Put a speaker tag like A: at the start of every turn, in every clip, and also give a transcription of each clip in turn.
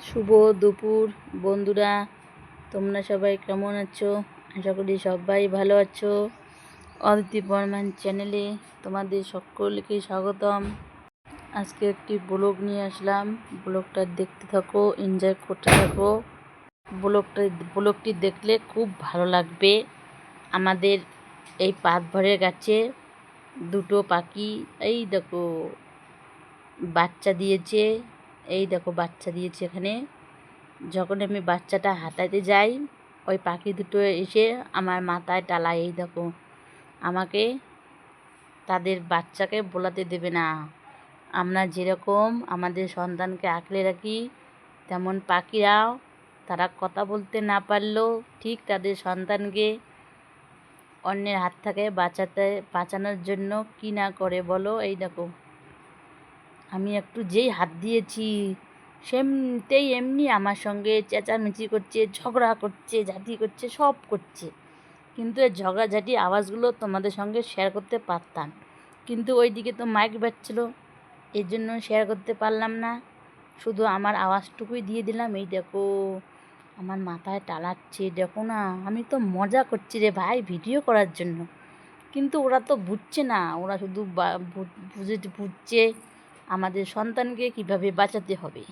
A: শুভ দুপুর, বন্ধুরা। তোমরা সবাই কেমন আছো? আশা করি সবাই ভালো আছো। অদিতি বর্মান চ্যানেলে তোমাদের সকলকে স্বাগতম। আজকে একটি ব্লগ নিয়ে আসলাম। ব্লগটা দেখতে থাকো এনজয় করতে থাকো। ব্লগটা, ব্লগটি দেখলে খুব ভালো লাগবে। আমাদের এই পাতভরের গাছে দুটো পাখি, এই দেখো, বাচ্চা দিয়েছে। এই দেখো বাচ্চা দিয়েছে এখানে। যখন আমি বাচ্চাটা হাতাতে যাই, ওই পাখি দুটো এসে আমার মাথায় টালায়, এই দেখো। আমাকে তাদের বাচ্চাকে বোলাতে দেবে না। আমরা যেরকম আমাদের সন্তানকে আঁকলে রাখি, তেমন পাখিরাও তারা কথা বলতে না পারলেও ঠিক তাদের সন্তানকে অন্যের হাত থেকে বাঁচাতে, বাঁচানোর জন্য কী না করে বলো, এই দেখো। আমি একটু যেই হাত দিয়েছি, সেমতেই এমনি আমার সঙ্গে চেঁচামেচি করছে, ঝগড়া করছে, ঝাঁটি করছে, সব করছে। কিন্তু এই ঝগড়াঝাঁটি আওয়াজগুলো তোমাদের সঙ্গে শেয়ার করতে পারতাম। কিন্তু ওইদিকে তো মাইক বাজছিল, এর জন্য শেয়ার করতে পারলাম না। শুধু আমার আওয়াজটুকুই দিয়ে দিলাম, এই দেখো, আমার মাথায় টালাচ্ছে, দেখো না, আমি তো মজা করছি রে ভাই ভিডিও করার জন্য। কিন্তু ওরা তো বুঝছে না, ওরা শুধু বুঝে, বুঝছে। আমাদের সন্তানকে কীভাবে বাঁচাতে হবে?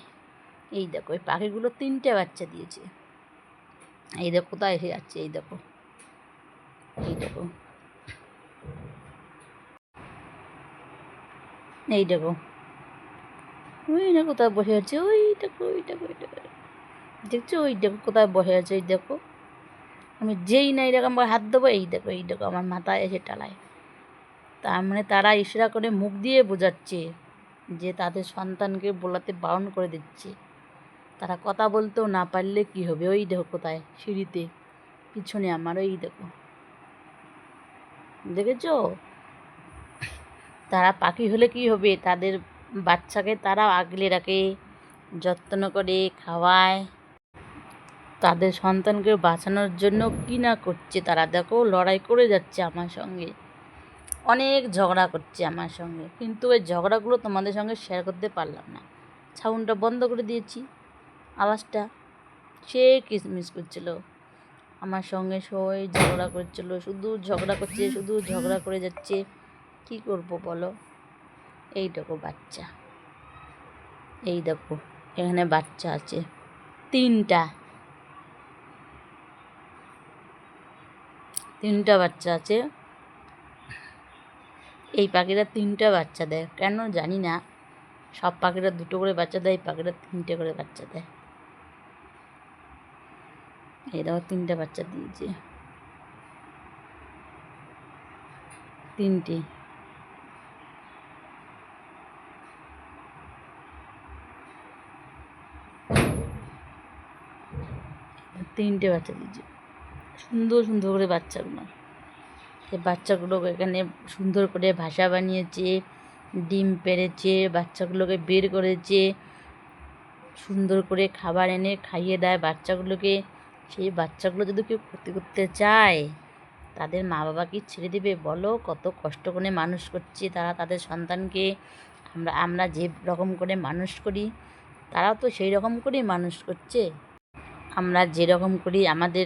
A: এই দেখো, এই পাখিগুলো তিনটে বাচ্চা দিয়েছে। এই দেখো, কোথায় এসে যাচ্ছে, এই দেখো। এই দেখো। এই দেখো। ওই না, কোথায় বসে আছে? ওই দেখো ওই দেখো ওই দেখো। দেখছ? ওই দেখো, কোথায় বসে আছে ওই দেখো। আমি যেই না এরকম হাত দেবো এই দেখো এই দেখো, আমার মাথায় এসে টালায় তার মানে তারা ইশারা করে মুখ দিয়ে বোঝাচ্ছে। যে তাদের সন্তানকে বলাতে বারণ করে দিচ্ছে। তারা কথা বলতেও না পারলে কি হবে? ওই দেখো কোথায়, সিঁড়িতে। পিছনে আমার, ওই দেখো। দেখেছ? তারা পাখি হলে কি হবে? তাদের বাচ্চাকে তারা আগলে রাখে, যত্ন করে, খাওয়ায়। তাদের সন্তানকে বাঁচানোর জন্য কী না করছে তারা? দেখো, লড়াই করে যাচ্ছে আমার সঙ্গে। অনেক ঝগড়া করছে আমার সঙ্গে। কিন্তু ওই ঝগড়াগুলো তোমাদের সঙ্গে শেয়ার করতে পারলাম না। সাউন্ডটা বন্ধ করে দিয়েছি। আওয়াজটা সে কিসমিস করছিল। আমার সঙ্গে সবাই ঝগড়া করছিল, শুধু ঝগড়া করছে, শুধু ঝগড়া করে যাচ্ছে। কি করব বলো? এই দেখো বাচ্চা। এই দেখো, এখানে বাচ্চা আছে। তিনটা। তিনটা বাচ্চা আছে। এই পাখিরা তিনটা বাচ্চা দেয়। কেন জানি না। সব পাখিরা দুটো করে বাচ্চা দেয়, এই পাখিরা তিনটে করে বাচ্চা দেয়। দেখো তিনটে বাচ্চা দিয়েছে। তিনটে। তিনটে বাচ্চা দিয়েছে। সুন্দর সুন্দর করে বাচ্চাগুলো। বাচ্চাগুলোকে এখানে সুন্দর করে ভাষা বানিয়েছে, ডিম পেড়েছে, বাচ্চাগুলোকে বের করেছে, সুন্দর করে খাবার এনে খাইয়ে দেয় বাচ্চাগুলোকে। সেই বাচ্চাগুলো যদি কেউ ক্ষতি করতে চায়, তাদের মা বাবাকে ছেড়ে দেবে? বলো, কত কষ্ট করে মানুষ করছে তারা তাদের সন্তানকে। আমরা আমরা যে রকম করে মানুষ করি, তারাও তো সেই রকম করেই মানুষ করছে। আমরা যেরকম করি, আমাদের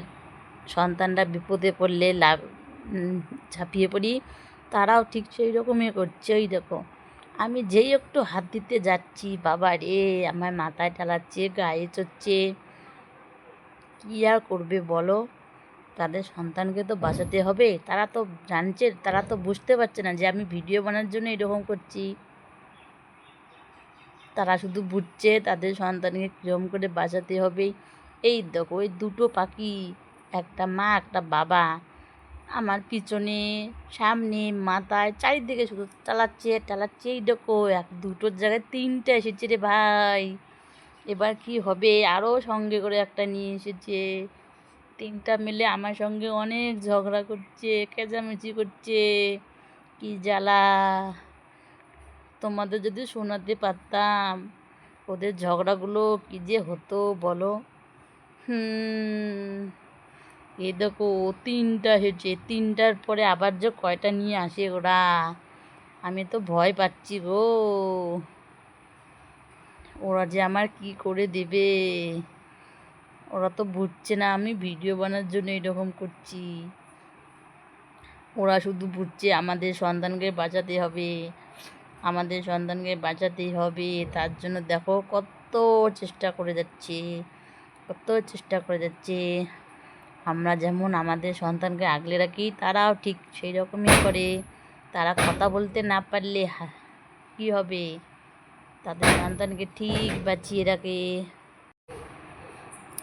A: সন্তানরা বিপদে পড়লে লাভ ঝাঁপিয়ে পড়ি। তারাও ঠিক সেই রকমই করছে, ওই দেখো। আমি যেই একটু হাত দিতে যাচ্ছি, বাবা রে, আমার মাথায় ঠালাচ্ছে, গায়ে চড়ছে। কী আর করবে বলো? তাদের সন্তানকে তো বাঁচাতে হবে। তারা তো জানছে, তারা তো বুঝতে পারছে না যে আমি ভিডিও বানানোর জন্য এরকম করছি। তারা শুধু বুঝছে তাদের সন্তানকে কীরকম করে বাঁচাতে হবে। এই দেখো, ওই দুটো পাখি, একটা মা, একটা বাবা। আমার পিছনে, সামনে, মাথায়, চারিদিকে শুধু চালাচ্ছে চালাচ্ছে, এই দেখো, এক দুটোর জায়গায় তিনটে এসেছে রে ভাই। এবার কি হবে? আরও সঙ্গে করে একটা নিয়ে এসেছে। তিনটা মিলে আমার সঙ্গে অনেক ঝগড়া করছে চেঁচামেচি করছে। কি জ্বালা? তোমাদের যদি শোনাতে পারতাম, ওদের ঝগড়াগুলো কী যে হতো বলো? হুম। এ দেখো, ও তিনটা হয়েছে। তিনটার পরে আবার যে কয়টা নিয়ে আসে ওরা? আমি তো ভয় পাচ্ছি গো। ওরা যে আমার কি করে দেবে? ওরা তো বুঝছে না, আমি ভিডিও বানার জন্য এরকম করছি। ওরা শুধু বুঝছে, আমাদের সন্তানকে বাঁচাতে হবে। আমাদের সন্তানকে বাঁচাতেই হবে। তার জন্য দেখো কত চেষ্টা করে যাচ্ছে, কত চেষ্টা করে যাচ্ছে। আমরা যেমন আমাদের সন্তানকে আগলে রাখি, তারাও ঠিক সেই রকমই করে। তারা কথা বলতে না পারলে কী হবে? তাদের সন্তানকে ঠিক বাঁচিয়ে রাখে।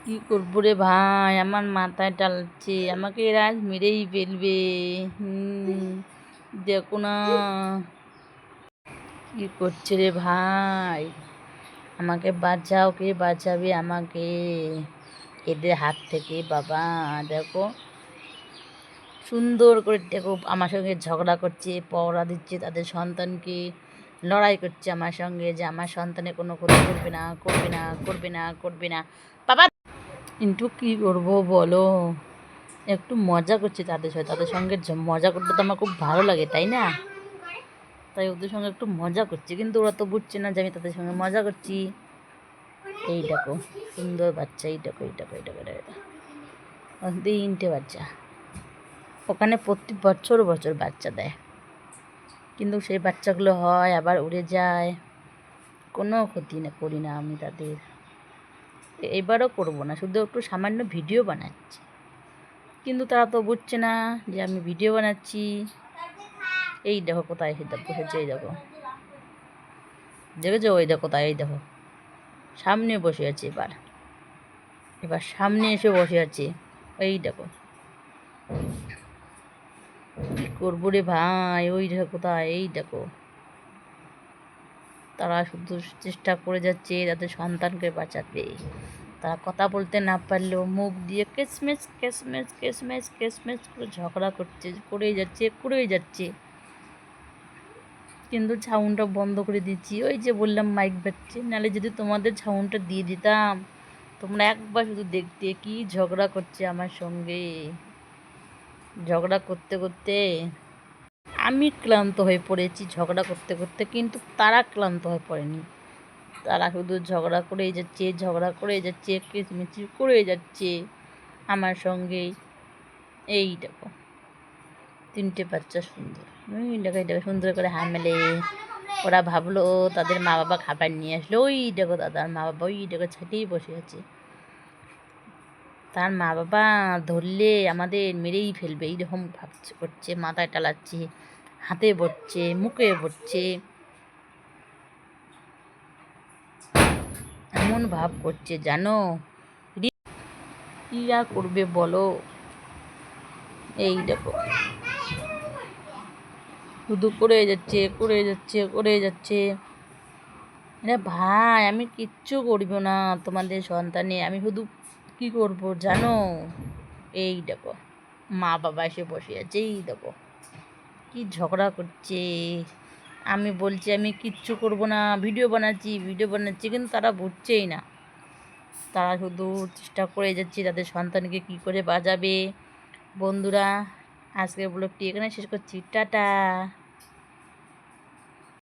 A: কি করব রে ভাই? আমার মাথায় টালছে, আমাকে এরা আজ মেরেই ফেলবে। দেখো না। কি করছে রে ভাই? আমাকে বাঁচাও, কে বাঁচাবে আমাকে? এদের হাত থেকে, বাবা, দেখো। সুন্দর করে, দেখো, আমার সঙ্গে ঝগড়া করছে পহরা দিচ্ছে তাদের সন্তানকে, লড়াই করছে আমার সঙ্গে যে আমার সন্তানে কোনো ক্ষতি করবে না করবে না করবে না করবে না। বাবা, কিন্তু কী করব বলো? একটু মজা করছি তাদের সাথে তাদের সঙ্গে মজা করতে তো আমার খুব ভালো লাগে, তাই না? তাই ওদের সঙ্গে একটু মজা করছি, কিন্তু ওরা তো বুঝছে না যে আমি তাদের সঙ্গে মজা করছি। এই দেখো, সুন্দর বাচ্চা, এই দেখো এই দেখো এই দেখো ও তিনটে বাচ্চা। ওখানে প্রতি বছর বছর বাচ্চা দেয়। কিন্তু সেই বাচ্চাগুলো হয়, আবার উড়ে যায়। কোনো ক্ষতি না, করি না আমি তাদের। এবারও করব না, শুধু একটু সামান্য ভিডিও বানাচ্ছি। কিন্তু তারা তো বুঝছে না যে আমি ভিডিও বানাচ্ছি। এই দেখো কোথায় এসে দেখো এই দেখো। দেখেছ? ওই দেখো তাই এই দেখো। সামনে বসে আছে এবার। এবার সামনে এসে বসে আছে। এই দেখো। করব রে ভাই? ওই দেখো কোথায়? এই দেখো। তারা শুধু চেষ্টা করে যাচ্ছে তাদের সন্তানকে বাঁচাতে। তারা কথা বলতে না পারলেও মুখ দিয়ে কেসমেস কেসমেস কেসমেস কেসমেস করে ঝগড়া করছে, করেই যাচ্ছে করেই যাচ্ছে। কিন্তু ছাউনটা বন্ধ করে দিচ্ছি। ওই যে বললাম মাইক বাজছে নাহলে যদি তোমাদের ছাউনটা দিয়ে দিতাম, তোমরা একবার শুধু দেখতে, কি ঝগড়া করছে আমার সঙ্গে? ঝগড়া করতে করতে আমি ক্লান্ত হয়ে পড়েছি ঝগড়া করতে করতে, কিন্তু তারা ক্লান্ত হয়ে পড়েনি। তারা শুধু ঝগড়া করেই যাচ্ছে, ঝগড়া করে যাচ্ছে কিচমিচি করে যাচ্ছে আমার সঙ্গে। এই দেখো। তিনটে বাচ্চা সুন্দর। ওই দেখো দেখো, সুন্দর করে হামেলে। ওরা ভাবলো, তাদের মা বাবা খাবার নিয়ে আসলো। ওই দেখো, দাদার মা বাবা ওই দেখো ছাটেই বসে আছে। তার মা বাবা ধরলে আমাদের, মেরেই ফেলবে। এইরকম ভাবছে, করছে, মাথায় টালাচ্ছে, হাতে বসছে মুখে বসছে এমন ভাব করছে, জানো? আর করবে বলো? এই দেখো। শুধু করে যাচ্ছে করে যাচ্ছে করে যাচ্ছে। আরে ভাই, আমি কিচ্ছু করব না তোমাদের সন্তানে। আমি শুধু কি করব জানো? এই দেখো, মা বাবা এসে বসে আছে, এই দেখো, কি ঝগড়া করছে। আমি বলছি, আমি কিচ্ছু করব না। ভিডিও বানাচ্ছি ভিডিও বানাচ্ছি, কিন্তু তারা বুঝছেই না। তারা শুধু চেষ্টা করে যাচ্ছে, তাদের সন্তানকে কি করে বাজাবে বন্ধুরা, আজকের ব্লগটি এখানে শেষ করছি। টাটা।